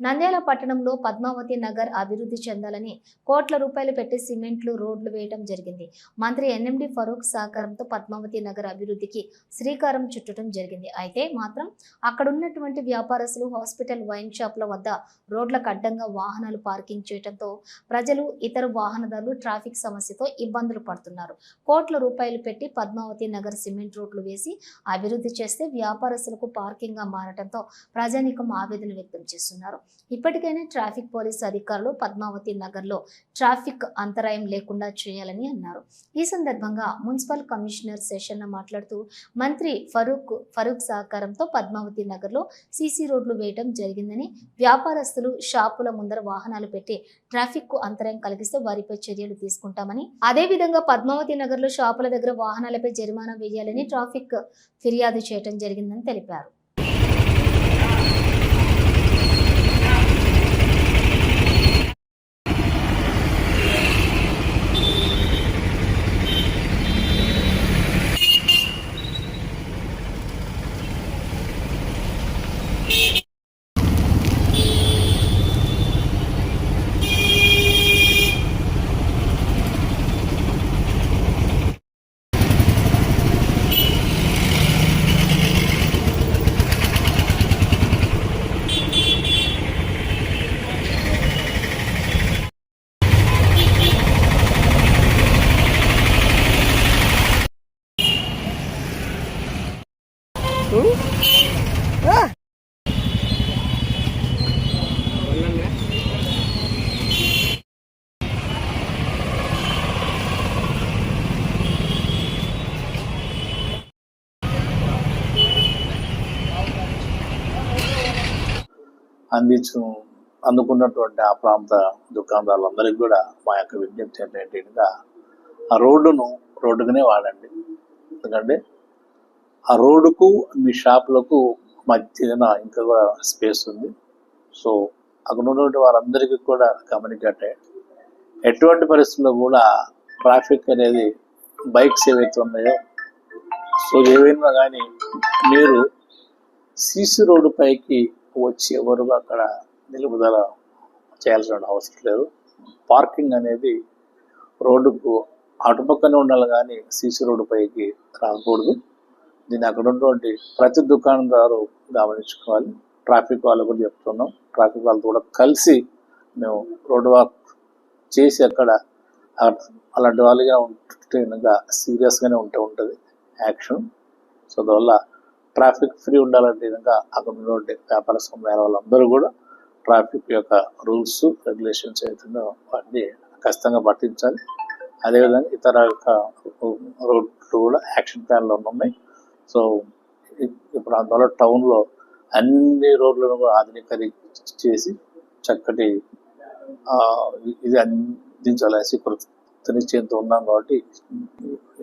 నంద్యాల పట్టణంలో పద్మావతి నగర్ అభివృద్ధి చెందాలని కోట్ల రూపాయలు పెట్టి సిమెంట్లు రోడ్లు వేయడం జరిగింది. మంత్రి ఎన్ఎండి ఫరూక్ సహకారంతో పద్మావతి నగర్ అభివృద్ధికి శ్రీకారం చుట్టడం జరిగింది. అయితే మాత్రం అక్కడ ఉన్నటువంటి వ్యాపారస్తులు హాస్పిటల్ వైన్ షాప్ల వద్ద రోడ్లకు అడ్డంగా వాహనాలు పార్కింగ్ చేయడంతో ప్రజలు ఇతర వాహనదారులు ట్రాఫిక్ సమస్యతో ఇబ్బందులు పడుతున్నారు. కోట్ల రూపాయలు పెట్టి పద్మావతి నగర్ సిమెంట్ రోడ్లు వేసి అభివృద్ధి చేస్తే వ్యాపారస్తులకు పార్కింగ్గా మారటంతో ప్రజానీకం ఆవేదన వ్యక్తం చేస్తున్నారు. ఇప్పటికైనా ట్రాఫిక్ పోలీసు అధికారులు పద్మావతి నగర్లో ట్రాఫిక్ అంతరాయం లేకుండా చేయాలని అన్నారు. ఈ సందర్భంగా మున్సిపల్ కమిషనర్ సెషన్ మాట్లాడుతూ మంత్రి ఫరూక్ ఫరూక్ సహకారంతో పద్మావతి నగర్లో సీసీ రోడ్లు వేయడం జరిగిందని వ్యాపారస్తులు షాపుల ముందర వాహనాలు పెట్టి ట్రాఫిక్కు అంతరాయం కలిగిస్తే వారిపై చర్యలు తీసుకుంటామని అదేవిధంగా పద్మావతి నగర్లో షాపుల దగ్గర వాహనాలపై జరిమానా వేయాలని ట్రాఫిక్ ఫిర్యాదు చేయడం జరిగిందని తెలిపారు. అందించు అందుకున్నటువంటి ఆ ప్రాంత దుకాణదారులందరికీ కూడా మా యొక్క విజ్ఞప్తి ఏంటంటేగా ఆ రోడ్డును రోడ్డుగానే వాడండి. ఎందుకంటే ఆ రోడ్డుకు మీ షాపులకు మధ్యన ఇంకా కూడా స్పేస్ ఉంది. సో అక్కడ ఉన్నటువంటి వారందరికీ కూడా కమ్యూనికేట్ ఎటువంటి పరిస్థితుల్లో కూడా ట్రాఫిక్ అనేది బైక్స్ ఏవైతే ఉన్నాయో సో ఏవైనా కానీ మీరు సీసీ రోడ్డు పైకి వచ్చి ఎవరు అక్కడ నిలుపుదల చేయాల్సిన అవసరం లేదు. పార్కింగ్ అనేది రోడ్డుకు అటుపక్కనే ఉండాలి కానీ సీసీ రోడ్డు పైకి రాకూడదు. దీన్ని అక్కడ ఉన్నటువంటి ప్రతి దుకాణదారు గమనించుకోవాలి. ట్రాఫిక్ వాళ్ళు కూడా చెప్తున్నాం. ట్రాఫిక్ వాళ్ళతో కూడా కలిసి మేము రోడ్డు వాక్ చేసి అక్కడ అలాంటి వాళ్ళుగా ఉంటే సీరియస్గానే ఉంటూ ఉంటుంది యాక్షన్. సో అందువల్ల ట్రాఫిక్ ఫ్రీ ఉండాలంటే ఇంకా అక్కడ ఉన్నటువంటి వ్యాపార సమయాల వాళ్ళందరూ కూడా ట్రాఫిక్ యొక్క రూల్స్ రెగ్యులేషన్స్ ఏదైతుందో వాటిని ఖచ్చితంగా పట్టించాలి. అదేవిధంగా ఇతర యొక్క రోడ్లు కూడా యాక్షన్ ప్లాన్లో ఉన్నాయి. సో ఇప్పుడు అందువల్ల టౌన్లో అన్ని రోడ్లను కూడా ఆధునీకరించి చక్కటి ఇది అందించాలనేసి కృతనిశ్చయంతో ఉన్నాం కాబట్టి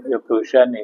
ఈ యొక్క విషయాన్ని